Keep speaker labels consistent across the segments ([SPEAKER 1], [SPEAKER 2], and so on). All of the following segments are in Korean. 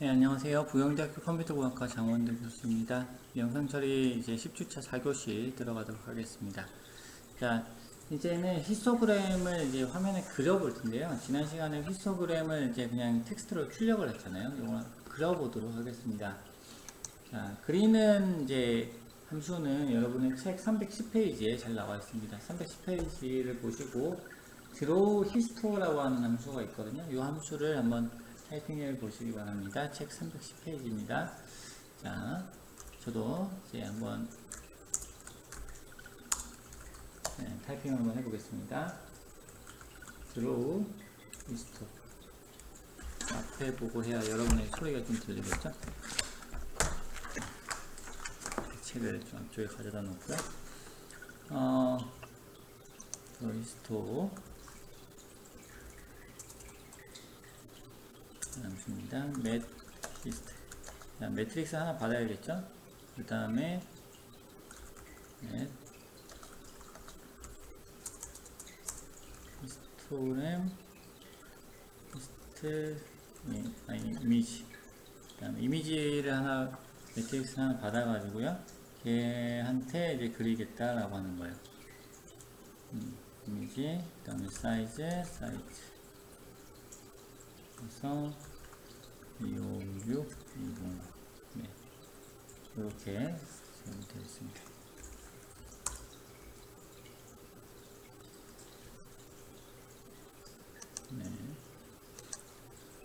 [SPEAKER 1] 네, 안녕하세요. 부영대학교 컴퓨터공학과 장원대 교수입니다. 영상 처리 이제 10주차 4교시 들어가도록 하겠습니다. 자, 이제는 히스토그램을 이제 화면에 그려볼 텐데요. 지난 시간에 히스토그램을 이제 그냥 텍스트로 출력을 했잖아요. 이걸 그려보도록 하겠습니다. 자, 그리는 이제 함수는 여러분의 책 310페이지에 잘 나와 있습니다. 310페이지를 보시고 드로우 히스토라고 하는 함수가 있거든요. 이 함수를 한번 타이핑해 보시기 바랍니다. 책 310페이지입니다. 자, 저도 이제 한번 네, 타이핑 한번 해보겠습니다. 드로우 히스토 앞에 보고 해야 여러분의 소리가 좀 들리겠죠? 책을 좀 앞쪽에 가져다 놓고요. 어, 로이스토 남습니다. 매트리스트. 자, 매트릭스 하나 받아야겠죠? 그 다음에 네. 히스토그램 히스트 예, 아니 이미지 그 다음에 이미지를 하나 매트릭스 하나 받아가지고요 걔한테 이제 그리겠다라고 하는 거예요 음, 이미지 그 다음에 사이즈 사이즈 그래서 256 20 네. 이렇게 되어 있습니다 네.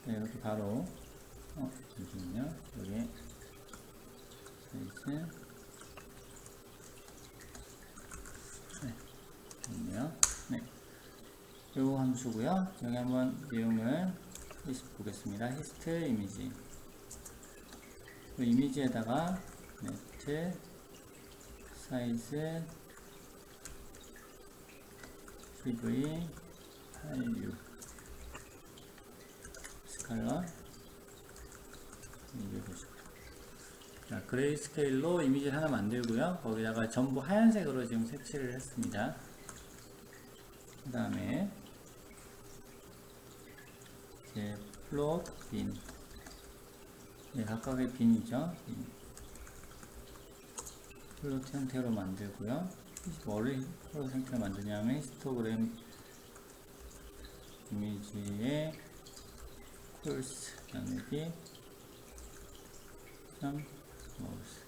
[SPEAKER 1] 네, 이렇게 바로 어, 잠시만요. 여기 사이즈 네, 있네요. 네, 요 함수고요. 여기 한번 내용을 히스트 보겠습니다. 히스트 이미지 그 이미지에다가 네트 사이즈 CV 86 스칼라 250. 자, 그레이 스케일로 이미지를 하나 만들고요. 거기다가 전부 하얀색으로 지금 색칠을 했습니다. 그 다음에 이제 플롯 빈. 네, 각각의 빈이죠. 빈. 플롯 형태로 만들고요. 뭐를 플롯 형태로 만드냐면 히스토그램 이미지의 쿨스 나누기 3 마우스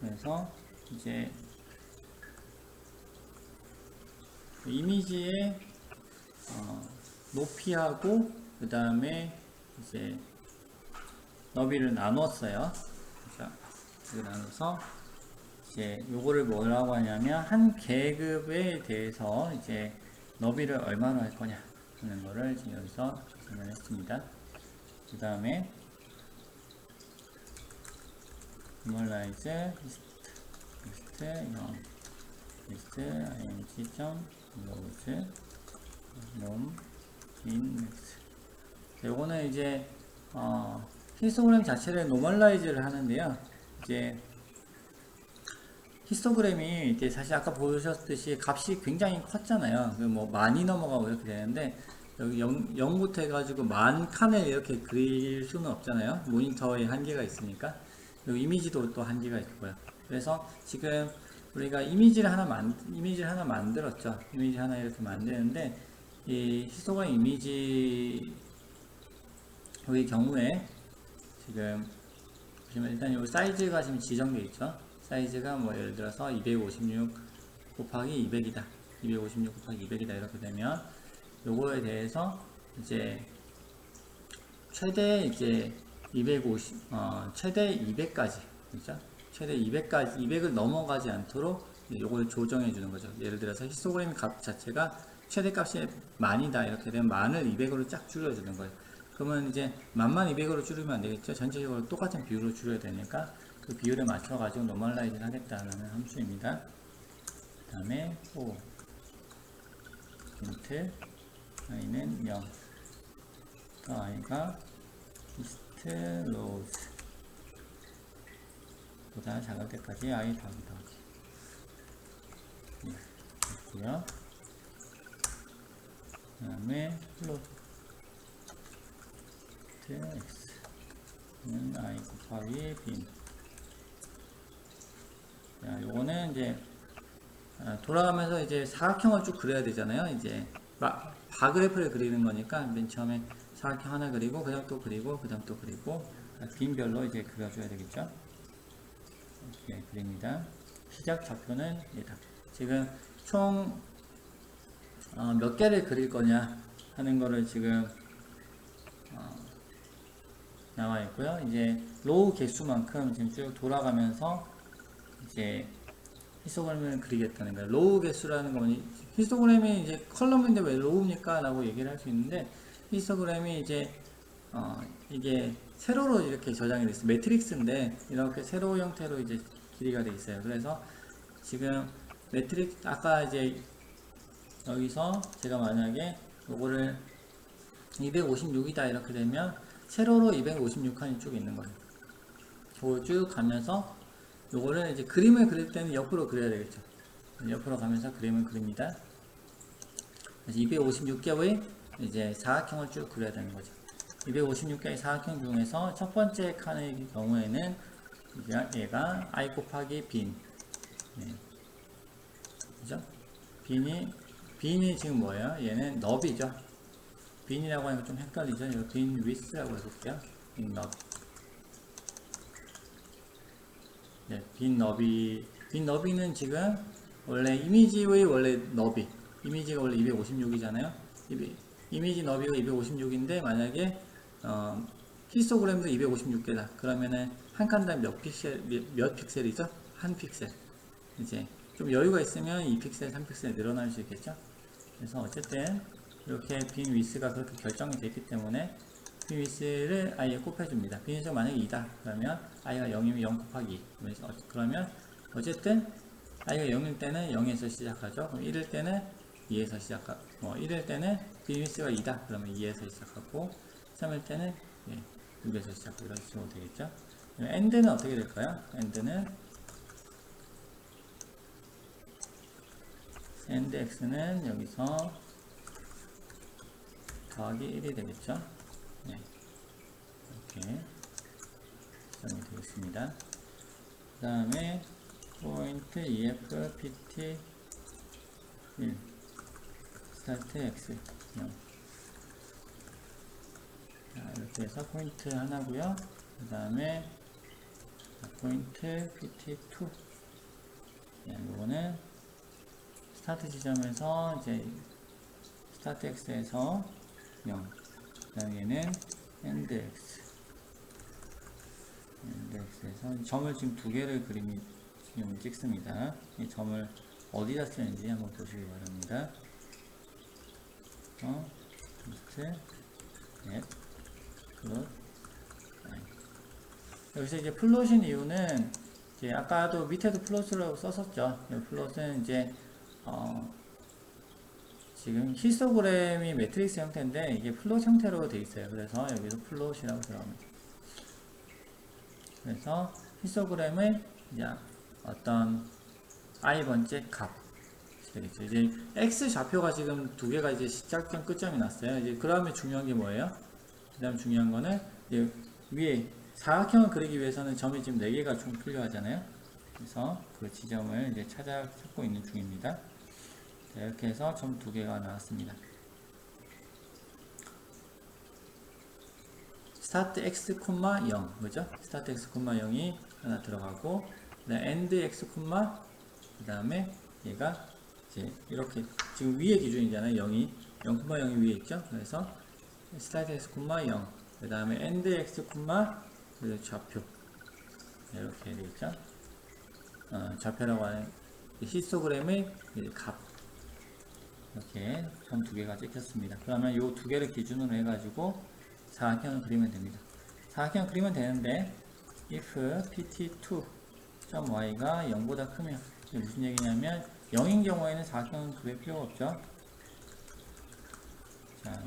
[SPEAKER 1] 그래서 이제 이미지의 어, 높이하고 그 다음에 이제 너비를 나눴어요. 자, 이거 나눠서 이제 요거를 뭐라고 하냐면 한 계급에 대해서 이제 너비를 얼마나 할 거냐 하는 거를 지금 여기서 설명했습니다. 그 다음에 list list 0 list ing 점 load 놈 in max 요거는 이제 어, 히스토그램 자체를 노멀라이즈를 하는데요. 이제 히스토그램이 이제 사실 아까 보셨듯이 값이 굉장히 컸잖아요. 그뭐 많이 넘어가고 이렇게 되는데 여기 0, 0부터 해가지고 만 칸을 이렇게 그릴 수는 없잖아요. 모니터에 한계가 있으니까. 이미지도 또 한계가 있고요. 그래서 지금 우리가 이미지를 하나 만 이미지를 하나 만들었죠. 이미지 하나 이렇게 만드는데 이 히스토그램 이미지 의 경우에 지금 보시면 일단 이 사이즈가 지금 지정되어 있죠. 사이즈가 뭐 예를 들어서 256 곱하기 200이다. 256 곱하기 200이다. 이렇게 되면 요거에 대해서 이제 최대 이제 250, 어, 최대 200까지, 그죠? 최대 200까지, 200을 넘어가지 않도록 요걸 조정해 주는 거죠. 예를 들어서 히스토그램 값 자체가 최대 값이 만이다. 이렇게 되면 만을 200으로 쫙 줄여주는 거예요. 그러면 이제 만만 200으로 줄이면 안 되겠죠. 전체적으로 똑같은 비율로 줄여야 되니까 그 비율에 맞춰 가지고 노멀라이즈를 하겠다는 함수입니다. 그 다음에 오 인트 i는 0 또 i가 이스트 로즈 보다 작을 때까지 i 더하기 더하기 네, 됐고요. 그 다음에 플롯 x는 i 곱하기 b 자, 요거는 이제 아, 돌아가면서 이제 사각형을 쭉 그려야 되잖아요. 이제 마, 바그래프를 그리는 거니까 맨 처음에 사각형 하나 그리고 그 다음 또 그리고 그 다음 또 그리고 아, 빈별로 이제 그려줘야 되겠죠. 이렇게 그립니다. 시작 좌표는 얘다. 지금 총 어, 몇 개를 그릴 거냐 하는 거를 지금 어, 나와 있고요. 이제 로우 개수만큼 지금 쭉 돌아가면서 이제 히스토그램을 그리겠다는 거예요. 로우 개수라는 건 히스토그램이 이제 컬럼인데 왜 로우입니까? 라고 얘기를 할 수 있는데 히스토그램이 이제 어, 이게 세로로 이렇게 저장이 됐어요. 매트릭스인데 이렇게 세로 형태로 이제 길이가 돼 있어요. 그래서 지금 매트릭스 아까 이제 여기서 제가 만약에 요거를 256이다 이렇게 되면 세로로 256칸이 쭉 있는 거예요. 그걸 쭉 가면서 요거를 이제 그림을 그릴 때는 옆으로 그려야 되겠죠. 옆으로 가면서 그림을 그립니다. 그래서 256개의 이제 사각형을 쭉 그려야 되는 거죠. 256개의 사각형 중에서 첫 번째 칸의 경우에는 얘가 i 곱하기 빈. 네. 그죠? 빈이, 빈이 지금 뭐예요? 얘는 너비죠. 빈이라고 하니까 좀 헷갈리죠? 이거 빈 위스라고 해볼게요. 빈 너비. 네, 빈 너비. 빈 너비는 지금 원래 이미지의 원래 너비. 이미지가 원래 256이잖아요. 이미지 너비가 256인데 만약에 어, 히스토그램도 256개다. 그러면은 한 칸당 몇 픽셀 몇, 몇 픽셀이죠? 한 픽셀. 이제 좀 여유가 있으면 2픽셀, 3픽셀 늘어날 수 있겠죠? 그래서 어쨌든 이렇게 빈 위스가 그렇게 결정이 됐기 때문에 빈 위스를 i에 곱해줍니다. 빈 위스가 만약에 2다. 그러면 i가 0이면 0 곱하기 2. 그래서 어- 그러면 어쨌든 i가 0일 때는 0에서 시작하죠. 그럼 1일 때는 2에서 시작하고 뭐 1일 때는 빈 위스가 2다. 그러면 2에서 시작하고 3일 때는 예, 6에서 시작하고 이런 식으로 되겠죠. end는 어떻게 될까요? end는 end x는 여기서 더하기 1이 되겠죠. 네. 이렇게 정이 되겠습니다. 그 다음에 포인트 EF PT 1 스타트 X 0 자, 이렇게 해서 포인트 하나고요. 그 다음에 포인트 PT2 네, 이거는 스타트 지점에서 이제 스타트 x에서 0. 그다음 얘는 end x. end x에서 점을 지금 두 개를 그림이 지금 찍습니다. 이 점을 어디다 쓰는지 한번 보시기 바랍니다. 어, 리스트, 넷, 클롯, 라인. 여기서 이제 플롯인 이유는 이제 아까도 밑에도 플롯이라고 썼었죠. 이 플롯은 이제 어, 지금 히스토그램이 매트릭스 형태인데 이게 플롯 형태로 되어 있어요. 그래서 여기서 플롯이라고 들어갑니다. 그래서 히스토그램의 이제 어떤 i 번째 값 되겠죠. 이제 x 좌표가 지금 두 개가 이제 시작점 끝점이 났어요. 이제 그 다음에 중요한 게 뭐예요? 그 다음 중요한 거는 위에 사각형을 그리기 위해서는 점이 지금 4개가 좀 필요하잖아요. 그래서 그 지점을 이제 찾아 찾고 있는 중입니다. 자, 이렇게 해서 점두 개가 나왔습니다. 스타트 x, 0 그죠? 스타트 x, 0이 하나 들어가고 end x, 그 다음에 얘가 이제 이렇게 지금 위에 기준이잖아요. 0이 0, 0이 위에 있죠. 그래서 스타트 x, 0, 그 다음에 end x, 그리고 좌표 이렇게 되겠죠. 어, 좌표라고 하는 히스토그램의 값 이렇게 점 두 개가 찍혔습니다. 그러면 이 두 개를 기준으로 해가지고 사각형을 그리면 됩니다. 사각형 그리면 되는데 if pt2.y가 0보다 크면 이게 무슨 얘기냐면 0인 경우에는 사각형은 그릴 필요가 없죠. 자,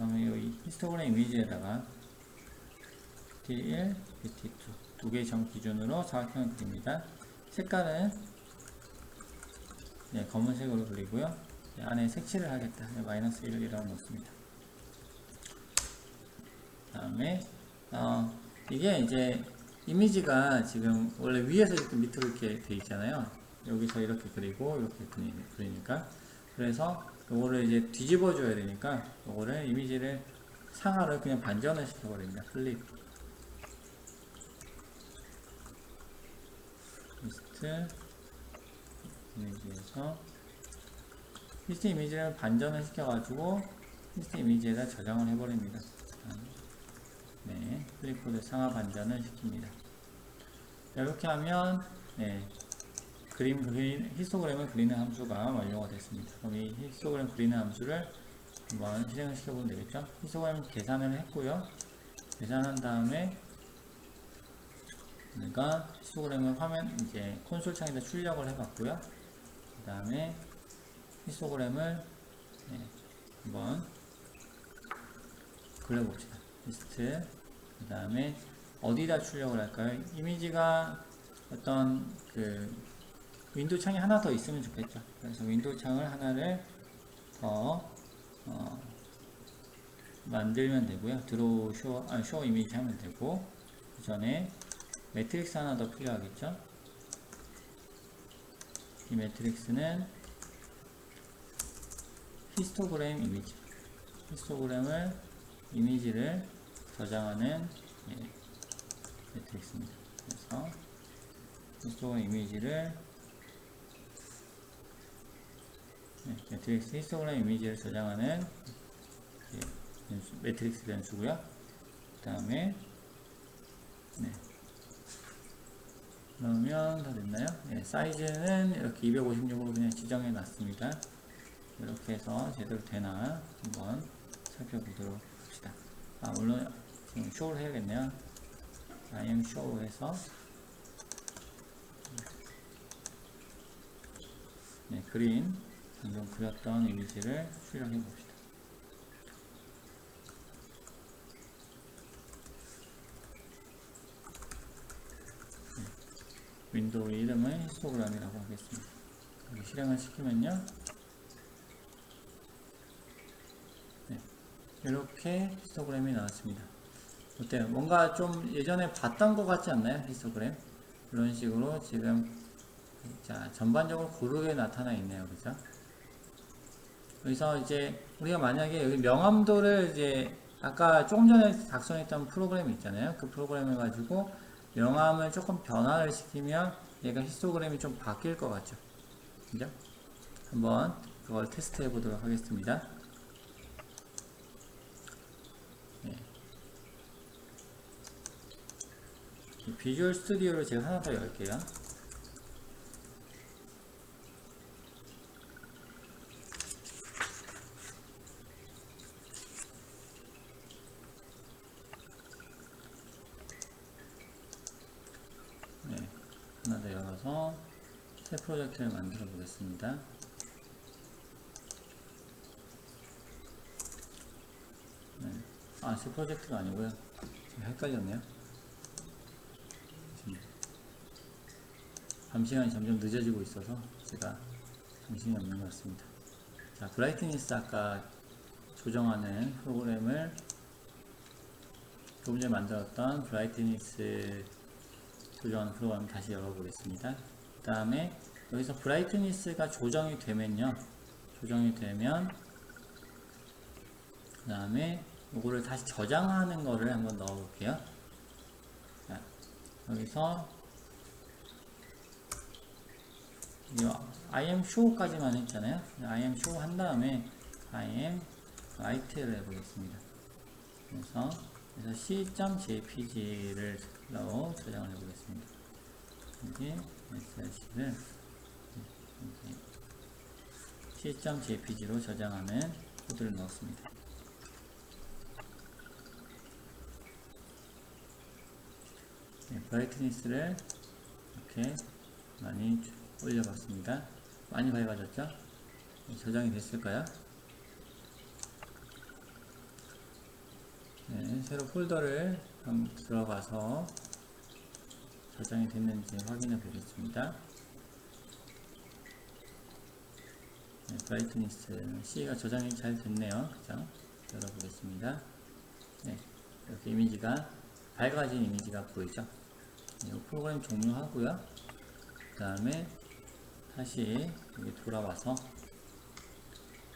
[SPEAKER 1] 그러면 이 히스토그램 이미지에다가 pt1, pt2 두 개의 점 기준으로 사각형을 그립니다. 색깔은 네, 검은색으로 그리고요. 네, 안에 색칠을 하겠다. 네, 마이너스 1이라고 놓습니다. 다음에 어, 이게 이제 이미지가 지금 원래 위에서 이렇게 밑으로 이렇게 돼 있잖아요. 여기서 이렇게 그리고 이렇게 그리- 그리니까 그래서 요거를 이제 뒤집어 줘야 되니까 요거를 이미지를 상하를 그냥 반전을 시켜버립니다. 클릭 리스트 이미지에서 리스트 이미지를 반전을 시켜가지고 리스트 이미지에다 저장을 해버립니다. 네, 클립보드 상하 반전을 시킵니다. 자, 이렇게 하면 네, 그림 그린 히스토그램을 그리는 함수가 완료가 됐습니다. 그럼 이 히스토그램 그리는 함수를 한번 실행을 시켜보면 되겠죠. 히스토그램 계산을 했고요. 계산한 다음에 우리가 히스토그램을 화면 이제 콘솔 창에다 출력을 해봤고요. 그 다음에 히스토그램을 네, 한번 그려봅시다. 리스트 그 다음에 어디다 출력을 할까요? 이미지가 어떤 그 윈도우 창이 하나 더 있으면 좋겠죠. 그래서 윈도우 창을 하나를 더 어, 만들면 되고요. 드로우 쇼, 아, 쇼 이미지 하면 되고 그 전에 매트릭스 하나 더 필요하겠죠. 이 매트릭스는 히스토그램 이미지 히스토그램을 이미지를 저장하는 예, 매트릭스입니다. 그래서 히스토그램 이미지를 네, 매트릭스 히스토그램 이미지를 저장하는 예, 변수, 매트릭스 변수고요. 그 다음에 네. 그러면 다 됐나요? 네, 사이즈는 이렇게 256으로 그냥 지정해 놨습니다. 이렇게 해서 제대로 되나 한번 살펴보도록 합시다. 아, 물론 지금 쇼를 해야겠네요. I am show 해서 네, 그린 방금 그렸던 이미지를 출력해 봅시다. 윈도우 이름은 히스토그램이라고 하겠습니다. 실행을 시키면요. 네, 이렇게 히스토그램이 나왔습니다. 어때요? 뭔가 좀 예전에 봤던 것 같지 않나요? 히스토그램? 이런 식으로 지금 자 전반적으로 고르게 나타나 있네요. 그죠? 여기서 이제 우리가 만약에 여기 명암도를 이제 아까 조금 전에 작성했던 프로그램 있잖아요. 그 프로그램을 가지고 명암을 조금 변화를 시키면 얘가 히스토그램이 좀 바뀔 것 같죠. 그죠? 한번 그걸 테스트 해 보도록 하겠습니다. 네. 이 비주얼 스튜디오를 제가 하나 더 열게요. 네, 하나 더 열어서 새 프로젝트를 만들어 보겠습니다. 네. 아, 새 프로젝트가 아니고요. 헷갈렸네요. 지금 밤시간이 점점 늦어지고 있어서 제가 정신이 없는 것 같습니다. 자, 브라이트니스 아까 조정하는 프로그램을 조금 전에 만들었던 브라이트니스 조정하는 프로그램 다시 열어보겠습니다. 그 다음에 여기서 브라이트니스가 조정이 되면요. 조정이 되면 그 다음에 이거를 다시 저장하는 거를 한번 넣어 볼게요. 자, 여기서 이 I am show까지만 했잖아요. I am show 한 다음에 I am write를 해보겠습니다. 그래서 그래서 c.jpg를 넣어 저장을 해보겠습니다. 여기 slash를 c.jpg로 저장하는 코드를 넣었습니다. 네, 브라이트니스를 이렇게 많이 올려봤습니다. 많이 밝아졌죠? 네, 저장이 됐을까요? 네, 새로 폴더를 한번 들어가서 저장이 됐는지 확인해 보겠습니다. 네, 브라이트니스 C가 저장이 잘 됐네요. 그죠? 열어보겠습니다. 네, 이렇게 이미지가 밝아진 이미지가 보이죠? 이 프로그램 종료하고요. 그 다음에 다시 여기 돌아와서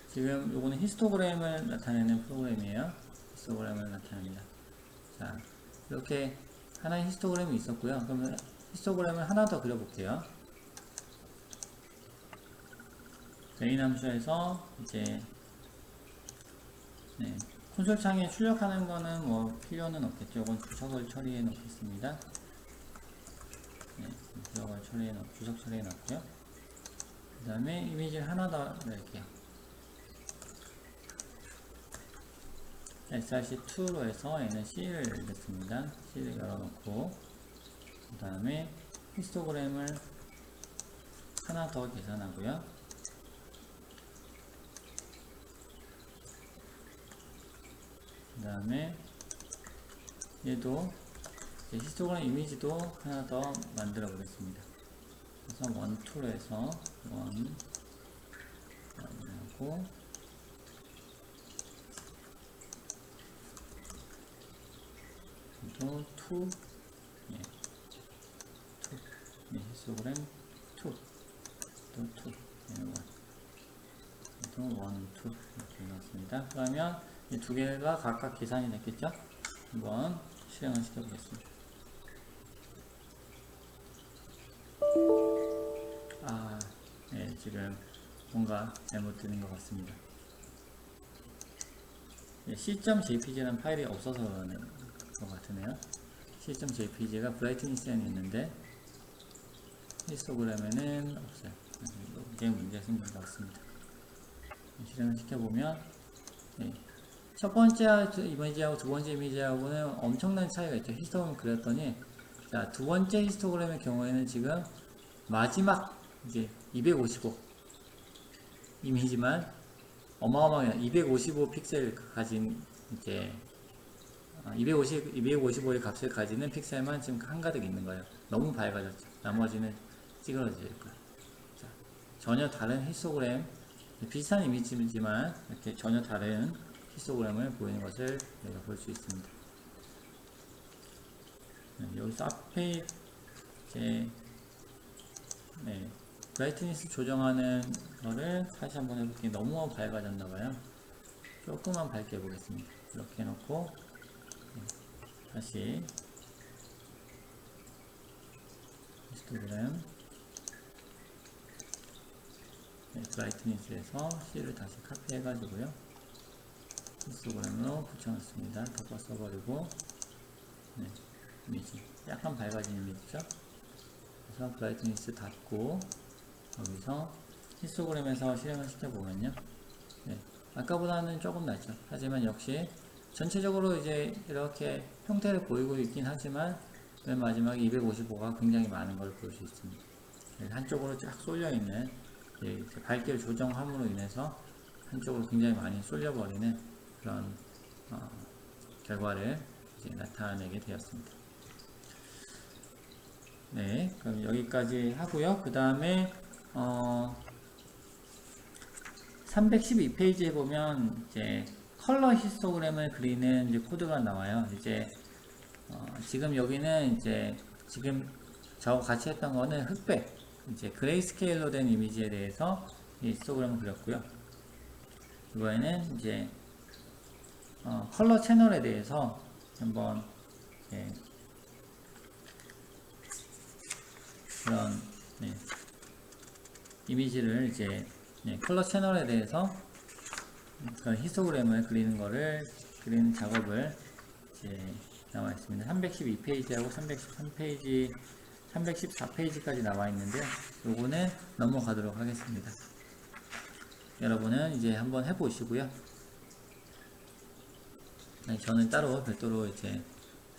[SPEAKER 1] 지금 요거는 히스토그램을 나타내는 프로그램이에요. 히스토그램을 나타냅니다. 자, 이렇게 하나의 히스토그램이 있었고요. 그러면 히스토그램을 하나 더 그려볼게요. 메인 함수에서 이제 네, 콘솔 창에 출력하는 거는 뭐 필요는 없겠죠. 이건 주석을 처리해 놓겠습니다. 네, 주석을 처리해 놓, 주석 처리해 놓고요. 그 다음에 이미지를 하나 더 넣을게요. src2로 해서 얘는 C를 넣습니다. C를 열어놓고 그 다음에 히스토그램을 하나 더 계산하고요. 그 다음에 얘도 히스토그램 이미지도 하나 더 만들어 보겠습니다. 그래서 원, 투로 해서 원, 하고 또 투, 예, 투, 네, 히스토그램 투, 또 투, 네, 원, 또 원, 투 이렇게 넣었습니다. 그러면 이 두 개가 각각 계산이 됐겠죠? 한번 실행을 시켜보겠습니다. 아, 네, 지금 뭔가 잘못되는 것 같습니다. 네, c.jpg라는 파일이 없어서 그러는 것 같으네요. c.jpg가 브라이트니스에는 있는데 히스토그램에는 없어요. 이게 문제가 생긴 것 같습니다. 실행을 시켜보면 네, 첫 번째 이미지하고 두 번째 이미지하고는 엄청난 차이가 있죠. 히스토그램 그렸더니 자, 두 번째 히스토그램의 경우에는 지금 마지막 이제 255 이미지만 어마어마하게 255 픽셀 가진 이제 250, 255의 값을 가지는 픽셀만 지금 한가득 있는 거예요. 너무 밝아졌죠. 나머지는 찌그러질 거예요. 자, 전혀 다른 히스토그램 비슷한 이미지지만 이렇게 전혀 다른 히스토그램을 보이는 것을 우리가 볼 수 있습니다. 네, 여기서 앞에 이제 네, 브라이트니스 조정하는 거를 다시 한번 해볼게요. 너무 밝아졌나봐요. 조금만 밝게 해보겠습니다. 이렇게 해놓고 네, 다시 히스토그램 네, 브라이트니스에서 C를 다시 카피해가지고요. 히스토그램으로 붙여놨습니다. 덮어 써버리고 네, 이미지 약간 밝아진 이미지죠. 그래서 브라이트니스 닫고 여기서 히스토그램에서 실행을 시켜보면요. 네, 아까보다는 조금 낫죠. 하지만 역시 전체적으로 이제 이렇게 형태를 보이고 있긴 하지만 맨 마지막에 255가 굉장히 많은 걸 볼 수 있습니다. 네, 한쪽으로 쫙 쏠려 있는 밝기를 조정함으로 인해서 한쪽으로 굉장히 많이 쏠려버리는 그런 어, 결과를 나타내게 되었습니다. 네, 그럼 여기까지 하고요. 그 다음에 어, 312페이지에 보면 이제 컬러 히스토그램을 그리는 이제 코드가 나와요. 이제 어, 지금 여기는 이제 지금 저하고 같이 했던 거는 흑백, 이제 그레이스케일로 된 이미지에 대해서 이 히스토그램을 그렸고요. 이번에는 이제 어, 컬러 채널에 대해서 한번 이제 그런 네, 이미지를 이제 네, 컬러 채널에 대해서 그런 히스토그램을 그리는 거를 그리는 작업을 이제 나와 있습니다. 312페이지하고 313페이지, 314페이지까지 나와 있는데요. 요거는 넘어가도록 하겠습니다. 여러분은 이제 한번 해보시고요. 네, 저는 따로 별도로 이제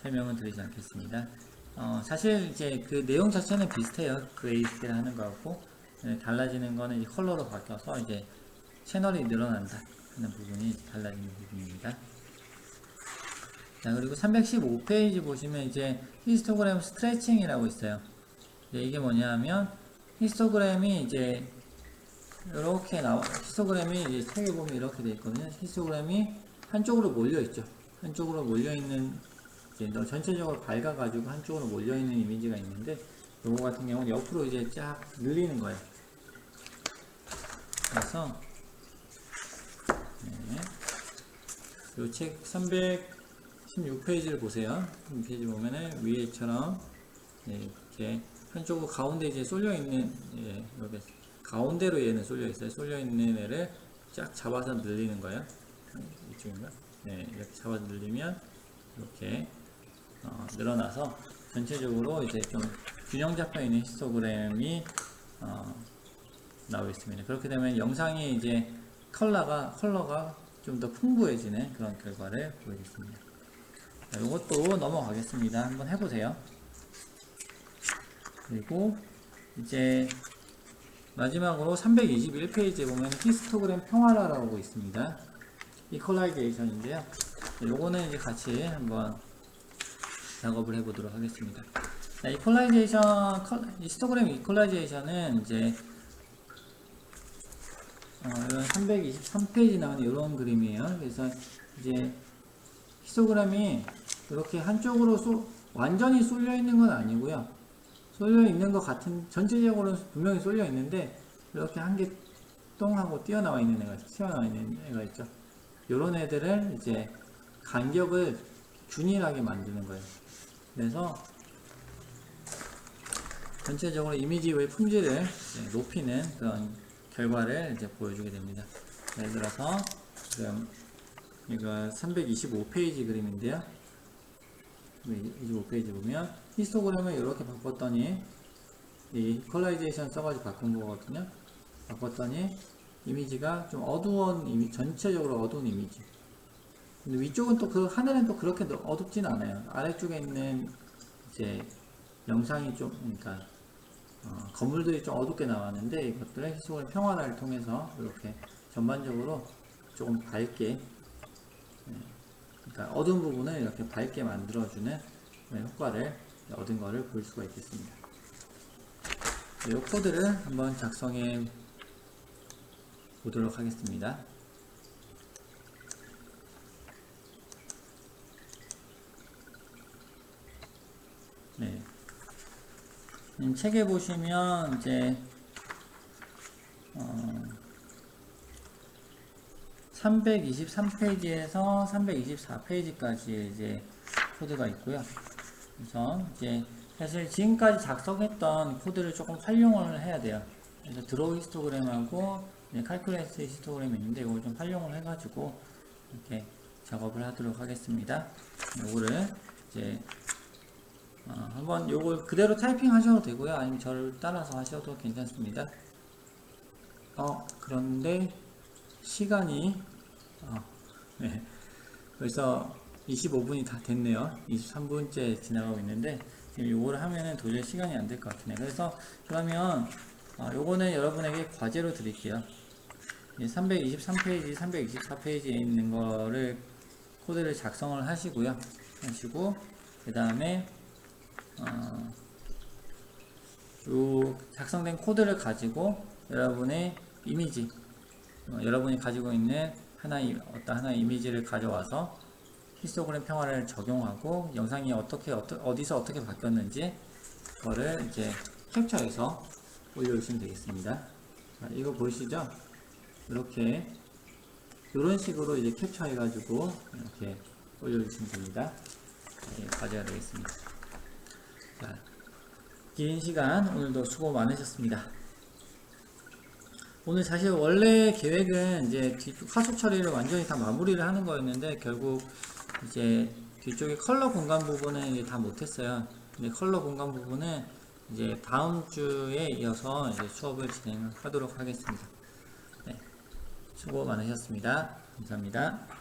[SPEAKER 1] 설명은 드리지 않겠습니다. 어, 사실 이제 그 내용 자체는 비슷해요. 그레이스케일 하는 거하고 네, 달라지는 거는 이제 컬러로 바뀌어서 이제 채널이 늘어난다 하는 부분이 달라지는 부분입니다. 자 그리고 315페이지 보시면 이제 히스토그램 스트레칭이라고 있어요. 이게 뭐냐면 히스토그램이 이제 이렇게 나와 히스토그램이 이제 책에 보면 이렇게 돼 있거든요. 히스토그램이 한쪽으로 몰려 있죠. 한쪽으로 몰려있는 이제 너 전체적으로 밝아가지고 한쪽으로 몰려있는 이미지가 있는데 요거 같은 경우는 옆으로 이제 쫙 늘리는 거예요. 그래서 네. 요책 316페이지를 보세요. 이 페이지 보면은 위에처럼 네, 이렇게 한쪽으로 가운데 이제 쏠려 있는 예, 여기 가운데로 얘는 쏠려 있어요. 쏠려 있는 애를 쫙 잡아서 늘리는 거예요. 이쪽인가? 네, 이렇게 잡아 늘리면 이렇게 어, 늘어나서 전체적으로 이제 좀 균형 잡혀 있는 히스토그램이 어, 나오고 있습니다. 그렇게 되면 영상이 이제 컬러가 컬러가 좀 더 풍부해지는 그런 결과를 보이겠습니다. 자, 이것도 넘어가겠습니다. 한번 해보세요. 그리고 이제 마지막으로 321페이지에 보면 히스토그램 평화라라고 있습니다. 이퀄라이제이션인데요. 요거는 이제 같이 한번 작업을 해보도록 하겠습니다. 자, 이퀄라이제이션, 컬- 히스토그램 이퀄라이제이션은 이제 어, 이런 323페이지 나오는 이런 그림이에요. 그래서 이제 히스토그램이 이렇게 한쪽으로 쏘, 완전히 쏠려 있는 건 아니고요. 쏠려 있는 것 같은 전체적으로는 분명히 쏠려 있는데 이렇게 한 개 똥하고 튀어나와 있는 애가 튀어나와 있는 애가 있죠. 이런 애들을 이제 간격을 균일하게 만드는 거예요. 그래서 전체적으로 이미지의 품질을 높이는 그런 결과를 이제 보여주게 됩니다. 예를 들어서 지금 이거 325페이지 그림인데요. 25페이지 보면 히스토그램을 이렇게 바꿨더니 이 컬라이제이션 써가지고 바꾼 거거든요. 바꿨더니 이미지가 좀 어두운 이미 전체적으로 어두운 이미지. 근데 위쪽은 또 그 하늘은 또 그렇게 어둡진 않아요. 아래쪽에 있는 이제 영상이 좀 그러니까 어, 건물들이 좀 어둡게 나왔는데 이것들은 히스토그램 평화를 통해서 이렇게 전반적으로 조금 밝게 예, 그러니까 어두운 부분을 이렇게 밝게 만들어주는 그런 효과를 얻은 것을 볼 수가 있겠습니다. 이 코드를 한번 작성해 보도록 하겠습니다. 네. 음, 책에 보시면 이제 어, 323페이지에서 324페이지까지 이제 코드가 있고요. 그래서 이제 사실 지금까지 작성했던 코드를 조금 활용을 해야 돼요. 그래서 드로우 히스토그램하고 칼큘레이트 히스토그램이 있는데 이걸 좀 활용을 해가지고 이렇게 작업을 하도록 하겠습니다. 요거를 이제 어, 한번 요걸 그대로 타이핑 하셔도 되고요. 아니면 저를 따라서 하셔도 괜찮습니다. 어, 그런데 시간이 어, 네. 벌써 25분이 다 됐네요. 23분째 지나가고 있는데 지금 요거를 하면은 도저히 시간이 안 될 것 같으네요. 그래서 그러면 어, 요거는 여러분에게 과제로 드릴게요. 323페이지, 324페이지에 있는 거를 코드를 작성을 하시고요. 하시고 그 다음에 어, 요 작성된 코드를 가지고 여러분의 이미지, 어, 여러분이 가지고 있는 하나의 어떤 하나의 이미지를 가져와서 히스토그램 평화를 적용하고 영상이 어떻게 어디 서 어떻게 바뀌었는지 그거를 이제 캡처해서 올려주시면 되겠습니다. 자, 이거 보이시죠? 이렇게 이런 식으로 이제 캡처해 가지고 이렇게 올려주시면 됩니다. 네, 과제가 되겠습니다. 자, 긴 시간 오늘도 수고 많으셨습니다. 오늘 사실 원래 계획은 이제 뒤쪽 화소 처리를 완전히 다 마무리를 하는 거였는데 결국 이제 뒤쪽에 컬러 공간 부분은 다 못했어요. 근데 컬러 공간 부분은 이제 다음 주에 이어서 이제 수업을 진행하도록 하겠습니다. 네, 수고 많으셨습니다. 감사합니다.